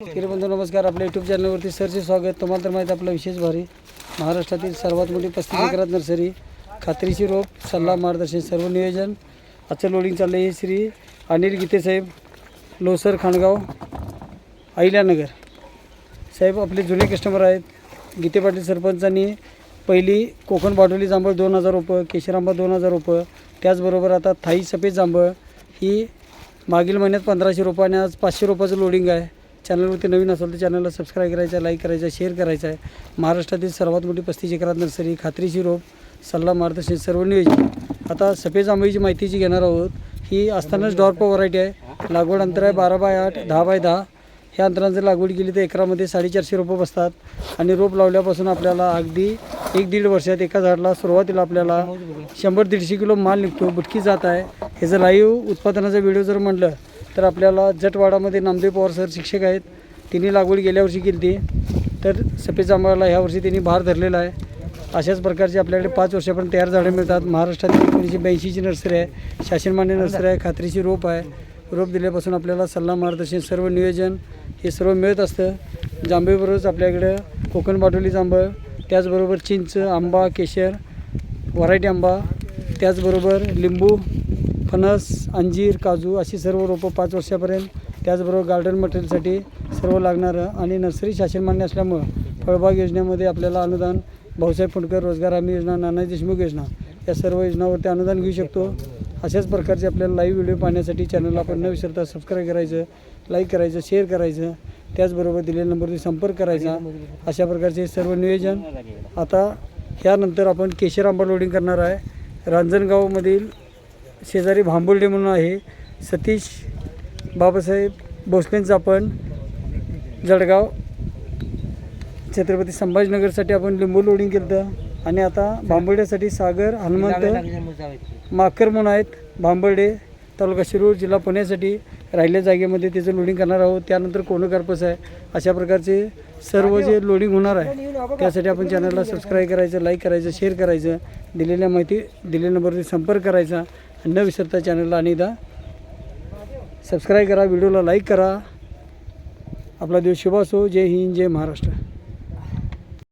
शेतकरी बंधू नमस्कार. आपल्या यूट्यूब चॅनलवरती सरचे स्वागत. तुम्हाला तर माहिती आपला आपलं विशेष भारी. महाराष्ट्रातील सर्वात मोठी पस्तीस एकरात नर्सरी खात्रीशी रोप सल्ला मार्गदर्शन सर्व नियोजन आजचं लोडिंग चाललं आहे श्री अनिल गीते साहेब लोसर खाणगाव अहिल्यानगर. साहेब आपले जुने कस्टमर आहेत. गीते पाटील सरपंचांनी पहिली कोकण बाटोली जांभळ दोन हजार रुपये केशरांबा दोन हजार रुपये त्याचबरोबर आता थाई सफेद जांभळ ही मागील महिन्यात पंधराशे रुपये आणि आज पाचशे रुपयाचं लोडिंग आहे. चॅनलवरती नवीन असेल तर चॅनलला सबस्क्राईब करायचं आहे लाईक करायचं आहे शेअर करायचं आहे. महाराष्ट्रातील सर्वात मोठी पस्तीस एकरात नर्सरी खात्रीशी रोप सल्ला मार्गदर्शन सर्व नियोजन. आता सफेद जांभळीची माहिती जी घेणार आहोत. ही असतानाच डॉर्प व्हरायटी आहे. लागवड अंतर आहे बारा बाय आठ दहा बाय दहा. ह्या अंतरानं जर लागवड केली तर एकरामध्ये साडेचारशे रोपं बसतात. आणि रोप लावल्यापासून आपल्याला अगदी एक दीड वर्षात एका झाडाला सुरुवातीला आपल्याला शंभर दीडशे किलो माल निघतो बुटकी जात आहे. हे जर लाईव्ह उत्पादनाचा व्हिडिओ जर म्हणलं तर आपल्याला जटवाडामध्ये नामदेव पवार सर शिक्षक आहेत. तिने लागवड गेल्या वर्षी केली होती. तर सफेद जांभळाला ह्या वर्षी त्यांनी भार धरलेला आहे. अशाच प्रकारचे आपल्याकडे पाच वर्षापर्यंत तयार झाडं मिळतात. महाराष्ट्रातील एकोणीसशे ब्याऐंशीची नर्सरी आहे. शासनमान्य नर्सरी आहे. खात्रीची रोप आहे. रोप दिल्यापासून आपल्याला सल्ला मार्गदर्शन सर्व नियोजन हे सर्व मिळत असतं. जांभळीबरोबरच आपल्याकडं कोकण बाटोली जांभळ त्याचबरोबर चिंच आंबा केशर व्हरायटी आंबा त्याचबरोबर लिंबू फणस अंजीर काजू अशी सर्व रोपं पाच वर्षापर्यंत त्याचबरोबर गार्डन मटेरियलसाठी सर्व लागणारं आणि नर्सरी शासनमान्य असल्यामुळं फळबाग योजनेमध्ये आपल्याला अनुदान भाऊसाहेब फुंडकर रोजगार हमी योजना नाना देशमुख योजना या सर्व योजनावरती अनुदान घेऊ शकतो. अशाच प्रकारचे आपल्याला लाईव्ह व्हिडिओ पाहण्यासाठी चॅनलला आपण न विसरता सबस्क्राईब करायचं लाईक करायचं शेअर करायचं त्याचबरोबर दिलेल्या नंबरवरती संपर्क करायचा. अशा प्रकारचे सर्व नियोजन आता ह्यानंतर आपण केशर आंबा लोडिंग करणार आहे. रांजणगावमधील शेजारी भांबुर्डे म्हणून आहे. सतीश बाबासाहेब भोसलेंचं आपण जळगाव छत्रपती संभाजीनगरसाठी आपण लिंबू लोडिंग केलं. होतं आणि आता भांबर्ड्यासाठी सागर हनुमंत माकर म्हणून आहेत. भांबर्डे तालुका शिरूर जिल्हा पुण्यासाठी राहिल्या जागेमध्ये त्याचं लोडिंग करणार आहोत. त्यानंतर कोणकारपस आहे? अशा प्रकारचे सर्व जे लोडिंग होणार आहे त्यासाठी आपण चॅनलला सबस्क्राईब करायचं लाईक करायचं शेअर करायचं दिलेल्या माहिती दिलेल्या नंबरवरती संपर्क करायचा. न विसरता चॅनलला अनेकदा सबस्क्राईब करा व्हिडिओला लाईक करा. आपला दिवस शुभ असो. जय हिंद जय महाराष्ट्र.